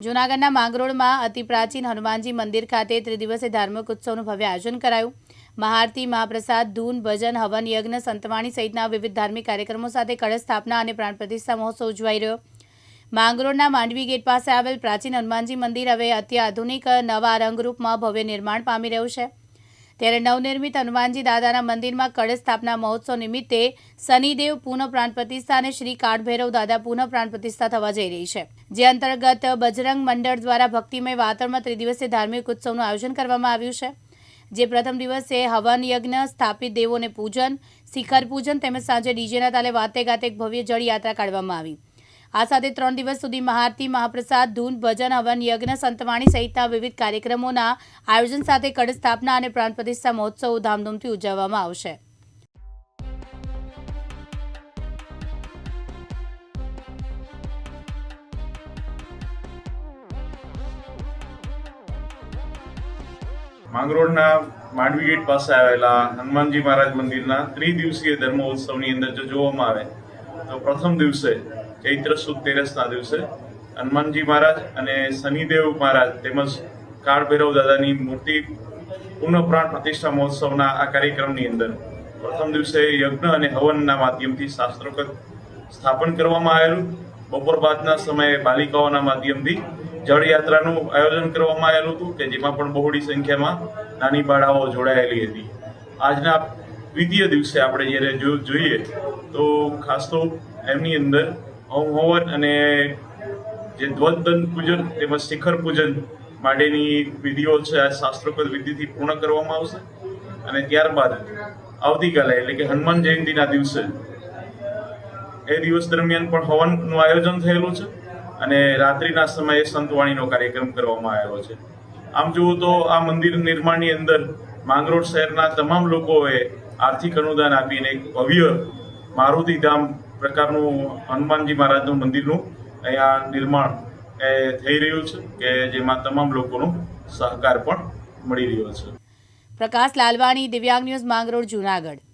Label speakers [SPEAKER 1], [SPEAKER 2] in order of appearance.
[SPEAKER 1] જૂનાગઢના માંગરોળમાં અતિ પ્રાચીન હનુમાનજી મંદિર ખાતે ત્રિદિવસીય ધાર્મિક ઉત્સવનું ભવ્ય આયોજન કરાયું. મહાઆરતી, મહાપ્રસાદ, ધૂન, ભજન, હવન, યજ્ઞ, સંતવાણી સહિતના વિવિધ ધાર્મિક કાર્યક્રમો સાથે કળશ સ્થાપના અને પ્રાણ પ્રતિષ્ઠા મહોત્સવ ઉજવાઈ રહ્યો. માંગરોળના માંડવી ગેટ પાસે આવેલ પ્રાચીન હનુમાનજી મંદિર હવે અત્યાધુનિક નવા રંગરૂપમાં ભવ્ય નિર્માણ પામી રહ્યું છે. ત્યારે નવનિર્મિત હનુમાનજી દાદાના મંદિરમાં કળશ સ્થાપના મહોત્સવ નિમિત્તે શનિદેવ પુનઃ પ્રાણ પ્રતિષ્ઠા અને શ્રી કાળભૈરવ દાદા પુનઃ પ્રાણ પ્રતિષ્ઠા થવા જઈ રહી છે. જે અંતર્ગત બજરંગ મંડળ દ્વારા ભક્તિમય વાતાવરણમાં ત્રિદિવસીય ધાર્મિક ઉત્સવનું આયોજન કરવામાં આવ્યું છે. જે પ્રથમ દિવસે હવન યજ્ઞ, સ્થાપિત દેવોને પૂજન, શિખર પૂજન તેમજ સાંજે ડીજેના તાલે વાતે ગાતે એક ભવ્ય જળ યાત્રા કાઢવામાં આવી. આ સાથે ત્રણ દિવસ સુધી મહાઆરતી, મહાપ્રસાદ, ધૂન, ભજન, હવન, યજ્ઞ, સંતવાણી સહિતના વિવિધ કાર્યક્રમોના આયોજન સાથે કડ સ્થાપના અને પ્રાણ પ્રતિષ્ઠા મહોત્સવ ધામધૂમથી ઉજવવામાં આવશે.
[SPEAKER 2] માંગરોળના માંડવી ગેટ પાસે આવેલા હનુમાનજી મહારાજ મંદિરના ત્રિદિવસીય ધર્મોત્સવની અંદર જો જોવામાં આવે, તો પ્રથમ દિવસે ચૈત્ર સુદ તેરસના દિવસે હનુમાનજી મહારાજ અને શનિદેવ મહારાજ તેમજ કાળભૈરવ દાદાની મૂર્તિ પૂર્ણપ્રાણ પ્રતિષ્ઠા મહોત્સવના આ કાર્યક્રમની અંદર પ્રથમ દિવસે યજ્ઞ અને હવનના માધ્યમથી શાસ્ત્રોક્ત સ્થાપન કરવામાં આવેલું. બપોર બાદના સમયે બાલિકાઓના માધ્યમથી જળયાત્રાનું આયોજન કરવામાં આવેલું હતું કે જેમાં પણ બહોળી સંખ્યામાં નાની બાળાઓ જોડાયેલી હતી. આજના દ્વિતીય દિવસે આપણે જ્યારે જોઈએ તો ખાસ તો એમની અંદર હવન અને જે ધ્વજદંત પૂજન તેમજ શિખર પૂજન માટેની વિધિઓ છે, આ શાસ્ત્રોક્ત વિધિથી પૂર્ણ કરવામાં આવશે. અને ત્યારબાદ આવતીકાલે એટલે કે હનુમાન જયંતિના દિવસે એ દિવસ દરમિયાન પણ હવનનું આયોજન થયેલું છે અને રાત્રિના સમયે સંતવાણીનો કાર્યક્રમ કરવામાં આવેલો છે. આમ જુઓ તો આ મંદિર નિર્માણની અંદર માંગરોળ શહેરના તમામ લોકોએ આર્થિક અનુદાન આપીને એક ભવ્ય મારુતિધામ પ્રકારનું હનુમાનજી મહારાજનું મંદિરનું અહીંયા નિર્માણ એ થઈ રહ્યું છે કે જેમાં તમામ લોકોનો સહકાર પણ મળી રહ્યો છે.
[SPEAKER 1] પ્રકાશ લાલવાણી, દિવ્યાંગ ન્યૂઝ માંગરોળ, જૂનાગઢ.